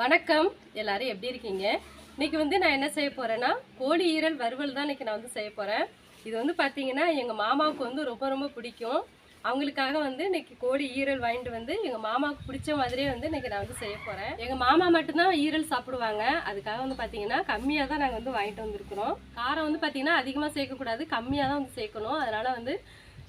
வணக்கம். எல்லாரும் எப்படி இருக்கீங்க? இன்னைக்கு வந்து நான் என்ன செய்ய போறேன்னா கோழி ஈரல் வறுவல் தான் இன்னைக்கு நான் வந்து செய்ய போறேன். இது வந்து பார்த்தீங்கன்னா எங்கள் மாமாவுக்கு வந்து ரொம்ப ரொம்ப பிடிக்கும். அவங்களுக்காக வந்து இன்னைக்கு கோழி ஈரல் வாங்கிட்டு வந்து எங்கள் மாமாவுக்கு பிடிச்ச மாதிரியே வந்து இன்னைக்கு நான் வந்து செய்ய போகிறேன் எங்கள் மாமா மட்டும்தான் ஈரல் சாப்பிடுவாங்க. அதுக்காக வந்து பார்த்தீங்கன்னா கம்மியாக தான் நாங்கள் வந்து வாங்கிட்டு வந்திருக்கிறோம். காரம் வந்து பார்த்தீங்கன்னா அதிகமாக சேர்க்கக்கூடாது கம்மியாக தான் வந்து சேர்க்கணும். அதனால் வந்து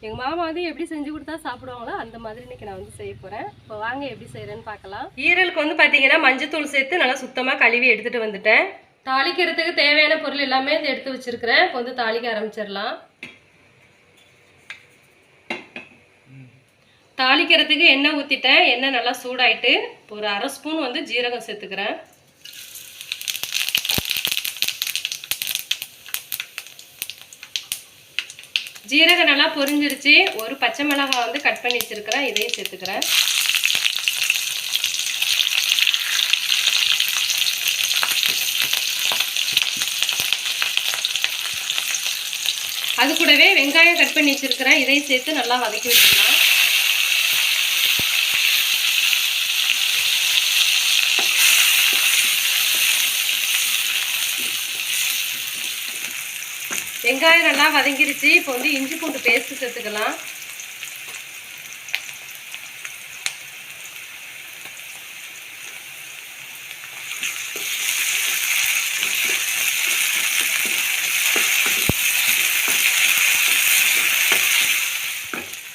எங்கள் மாமா வந்து எப்படி செஞ்சு கொடுத்தா சாப்பிடுவாங்களோ அந்த மாதிரி இன்னைக்கு நான் வந்து செய்ய போகிறேன் இப்போ வாங்க எப்படி செய்கிறேன்னு பார்க்கலாம். ஈரலுக்கு வந்து பார்த்தீங்கன்னா மஞ்சத்தூள் சேர்த்து நல்லா சுத்தமாக கழுவி எடுத்துகிட்டு வந்துட்டேன். தாளிக்கிறதுக்கு தேவையான பொருள் எல்லாமே எடுத்து வச்சிருக்கிறேன். இப்போ வந்து தாளிக்க ஆரம்பிச்சிடலாம். தாளிக்கிறதுக்கு எண்ணெய் ஊற்றிட்டேன் எண்ணெய் நல்லா சூடாயிட்டு இப்போ ஒரு அரை ஸ்பூன் வந்து ஜீரகம் சேர்த்துக்கிறேன். ஜீரகம் நல்லா பொரிஞ்சிருச்சு. ஒரு பச்சை மிளகாய் வந்து கட் பண்ணி வச்சுருக்கிறேன். இதையும் சேர்த்துக்கிறேன். அது கூடவே வெங்காயம் கட் பண்ணி வச்சுருக்கிறேன். இதையும் சேர்த்து நல்லா வதக்கி வச்சுக்கலாம். வெங்காயம் நல்லா வதங்கிருச்சு. இப்போ வந்து இஞ்சி பூண்டு பேஸ்ட் சேர்த்துக்கலாம்.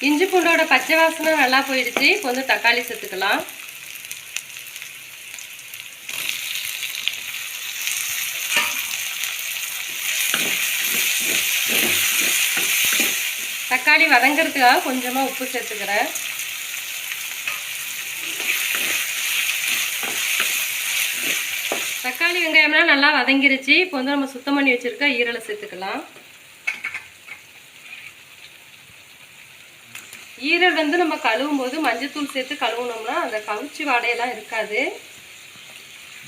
இஞ்சி பூண்டோட பச்சை வாசனை நல்லா போயிடுச்சு. இப்போ வந்து தக்காளி சேர்த்துக்கலாம். தக்காளி வதங்கிறதுக்காக கொஞ்சமாக உப்பு சேர்த்துக்கிறேன். தக்காளி வெங்காயம்லாம் நல்லா வதங்கிருச்சு. இப்போ வந்து நம்ம சுத்தம் பண்ணி வச்சுருக்க ஈரலை சேர்த்துக்கலாம். ஈரல் வந்து நம்ம கழுவும் போது மஞ்சத்தூள் சேர்த்து கழுவுனோம்னா அந்த கவுச்சி வாடையெல்லாம் இருக்காது.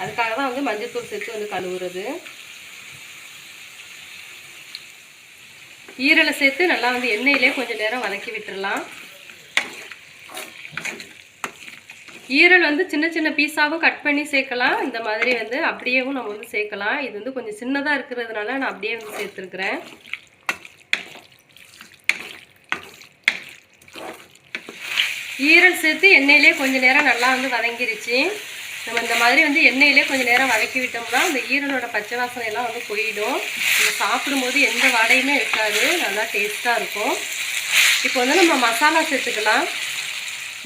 அதுக்காக தான் வந்து மஞ்சத்தூள் சேர்த்து வந்து கழுவுறது. ஈரலை சேர்த்து நல்லா வந்து எண்ணெயிலே கொஞ்சம் நேரம் வதக்கி விட்டுடலாம் ஈரல் வந்து சின்ன சின்ன பீஸாகவும் கட் பண்ணி சேர்க்கலாம். இந்த மாதிரி வந்து அப்படியேவும் நம்ம வந்து சேர்க்கலாம். இது வந்து கொஞ்சம் சின்னதாக இருக்கிறதுனால நான் அப்படியே வந்து சேர்த்துருக்குறேன். ஈரல் சேர்த்து எண்ணெயிலே கொஞ்சம் நேரம் நல்லா வந்து வதங்கிருச்சு. நம்ம இந்த மாதிரி வந்து எண்ணெயிலே கொஞ்சம் நேரம் வதக்கி விட்டோம்னா அந்த ஈரலோட பச்சை வாசனை எல்லாம் வந்து போயிடும். நம்ம சாப்பிடும்போது எந்த வாடையுமே இருக்காது. நல்லா டேஸ்ட்டாக இருக்கும். இப்போ வந்து நம்ம மசாலா சேர்த்துக்கலாம்.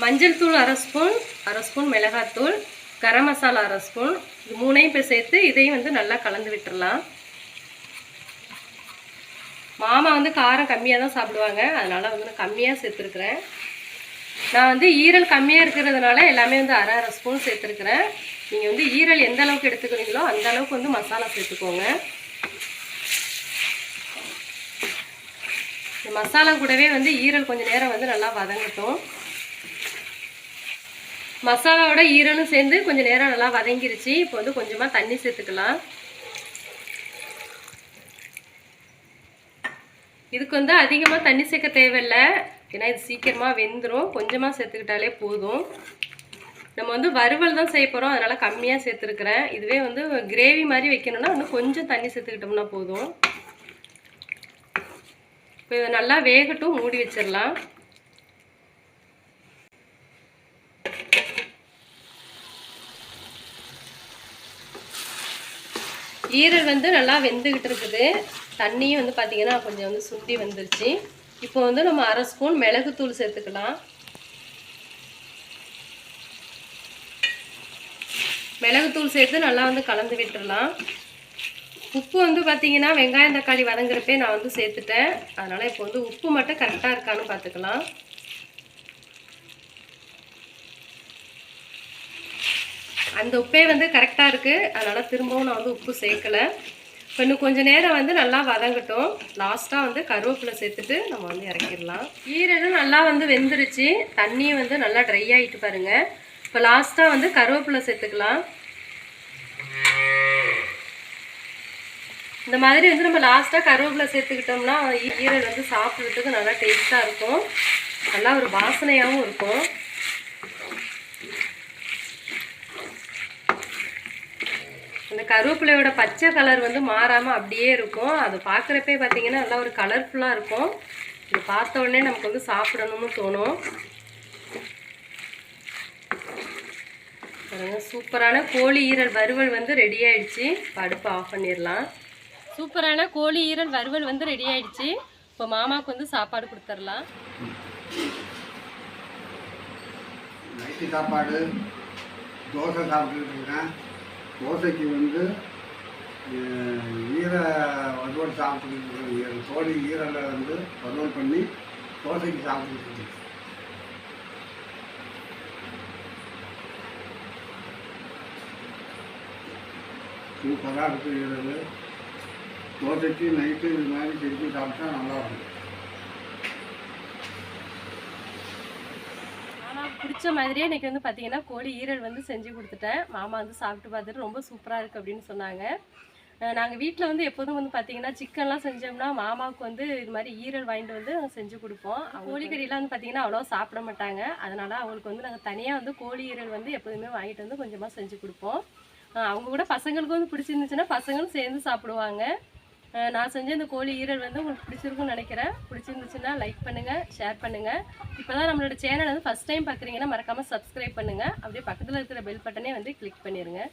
மஞ்சள் தூள் அரை ஸ்பூன் அரை ஸ்பூன் மிளகாத்தூள் கரம் மசாலா அரை ஸ்பூன். இது மூணையும் இப்போ சேர்த்து இதையும் வந்து நல்லா கலந்து விட்டுடலாம் மாமா வந்து காரம் கம்மியாக தான் சாப்பிடுவாங்க. அதனால் வந்து நான் கம்மியாக சேர்த்துருக்குறேன். நான் வந்து ஈரல் கம்மியாக இருக்கிறதுனால எல்லாமே வந்து அரை அரை ஸ்பூன் சேர்த்துருக்குறேன். நீங்கள் வந்து ஈரல் எந்த அளவுக்கு எடுத்துக்கிறீங்களோ அந்த அளவுக்கு வந்து மசாலா சேர்த்துக்கோங்க. இந்த மசாலா கூடவே வந்து ஈரல் கொஞ்சம் நேரம் வந்து நல்லா வதங்கட்டும். மசாலாவோட ஈரலும் சேர்ந்து கொஞ்சம் நேரம் நல்லா வதங்கிருச்சு. இப்போ வந்து கொஞ்சமாக தண்ணி சேர்த்துக்கலாம். இதுக்கு வந்து அதிகமாக தண்ணி சேர்க்க தேவையில்லை. ஏன்னா இது சீக்கிரமாக வெந்துடும் கொஞ்சமாக சேர்த்துக்கிட்டாலே போதும். நம்ம வந்து வறுவல் தான் செய்ய போகிறோம் அதனால் கம்மியாக சேர்த்துருக்குறேன். இதுவே வந்து கிரேவி மாதிரி வைக்கணும்னா இன்னும் கொஞ்சம் தண்ணி சேர்த்துக்கிட்டோம்னா போதும். இப்போ இதை நல்லா வேகட்டும். மூடி வச்சிடலாம். ஈரல் வந்து நல்லா வெந்துக்கிட்டு இருக்குது. தண்ணியும் வந்து பார்த்திங்கன்னா கொஞ்சம் வந்து சுண்டி வந்துருச்சு. இப்போ வந்து நம்ம அரை ஸ்பூன் மிளகுத்தூள் சேர்த்துக்கலாம். மிளகுத்தூள் சேர்த்து நல்லா வந்து கலந்து விட்டுடலாம் உப்பு வந்து பார்த்தீங்கன்னா வெங்காயம் தக்காளி வதங்குறப்பே நான் வந்து சேர்த்துட்டேன். அதனால் இப்போ வந்து உப்பு மட்டும் கரெக்டாக இருக்கான்னு பார்த்துக்கலாம் அந்த உப்பே வந்து கரெக்டாக இருக்குது அதனால் திரும்பவும் நான் வந்து உப்பு சேர்க்கலை. இப்போ இன்னும் கொஞ்சம் நேரம் வந்து நல்லா வதங்கட்டும். லாஸ்ட்டாக வந்து கருவேப்பிலை சேர்த்துட்டு நம்ம வந்து இறக்கிடலாம். ஈரலும் நல்லா வந்து வெந்துருச்சு. தண்ணியும் வந்து நல்லா ட்ரை ஆகிட்டு பாருங்கள் இப்போ லாஸ்ட்டாக வந்து கருவேப்பிலை சேர்த்துக்கலாம். இந்த மாதிரி வந்து நம்ம லாஸ்ட்டாக கருவேப்பிலை சேர்த்துக்கிட்டோம்னா ஈரல் வந்து சாப்பிட்றதுக்கு நல்லா டேஸ்ட்டாக இருக்கும். நல்லா ஒரு வாசனையாகவும் இருக்கும். கருவேப்பிலையோட பச்சை கலர் வந்து மாறாமல் அப்படியே இருக்கும். அது பார்க்குறப்பே பார்த்தீங்கன்னா நல்லா ஒரு கலர்ஃபுல்லாக இருக்கும். இது பார்த்த உடனே நமக்கு வந்து சாப்பிடணும்னு தோணும். பாருங்க சூப்பரான கோழி ஈரல் வறுவல் வந்து ரெடி ஆயிடுச்சு. இப்ப அடுப்பை ஆஃப் பண்ணிடலாம். சூப்பரான கோழி ஈரல் வறுவல் வந்து ரெடி ஆயிடுச்சு. இப்போ மாமாவுக்கு வந்து சாப்பாடு கொடுத்துடலாம். சாப்பாடு தோசை சாப்பிட்டுட்டு இருக்கேன். தோசைக்கு வந்து ஈர வறுவல் சாப்பிட்டுட்டு ஈர- கோழி ஈரலை வந்து வறுவல் பண்ணி தோசைக்கு சாப்பிட்டு சூப்பராக இருக்குது ஈரல். தோசைக்கு நைட்டு இது மாதிரி செஞ்சு சாப்பிட்டா நல்லா பிடிச்ச மாதிரியே இன்னைக்கு வந்து பார்த்தீங்கன்னா கோழி ஈரல் வந்து செஞ்சு கொடுத்துட்டேன். மாமா வந்து சாப்பிட்டு பார்த்துட்டு ரொம்ப சூப்பராக இருக்குது அப்படின்னு சொன்னாங்க. நாங்கள் வீட்டில் வந்து எப்போதும் வந்து பார்த்தீங்கன்னா சிக்கன்லாம் செஞ்சோம்னா மாமாவுக்கு வந்து இது மாதிரி ஈரல் வாங்கிட்டு வந்து செஞ்சு கொடுப்போம். கோழிக்கறிலாம் வந்து பார்த்தீங்கன்னா அவ்வளோ சாப்பிட மாட்டாங்க. அதனால அவங்களுக்கு வந்து நாங்கள் தனியாக வந்து கோழி ஈரல் வந்து எப்போதுமே வாங்கிட்டு வந்து கொஞ்சமாக செஞ்சு கொடுப்போம். அவங்க கூட பசங்களுக்கு வந்து பிடிச்சிருந்துச்சுன்னா பசங்களும் சேர்ந்து சாப்பிடுவாங்க. நான் செஞ்ச இந்த கோழி ஈரல் வந்து உங்களுக்கு பிடிச்சிருக்கும்னு நினைக்கிறேன். பிடிச்சிருந்துச்சுன்னா லைக் பண்ணுங்கள் ஷேர் பண்ணுங்கள் இப்போ தான் நம்மளோட சேனல் வந்து ஃபஸ்ட் டைம் பார்க்குறீங்கன்னா மறக்காமல் சப்ஸ்கிரைப் பண்ணுங்கள் அப்படியே பக்கத்தில் இருக்கிற பெல் பட்டனே வந்து கிளிக் பண்ணிடுங்க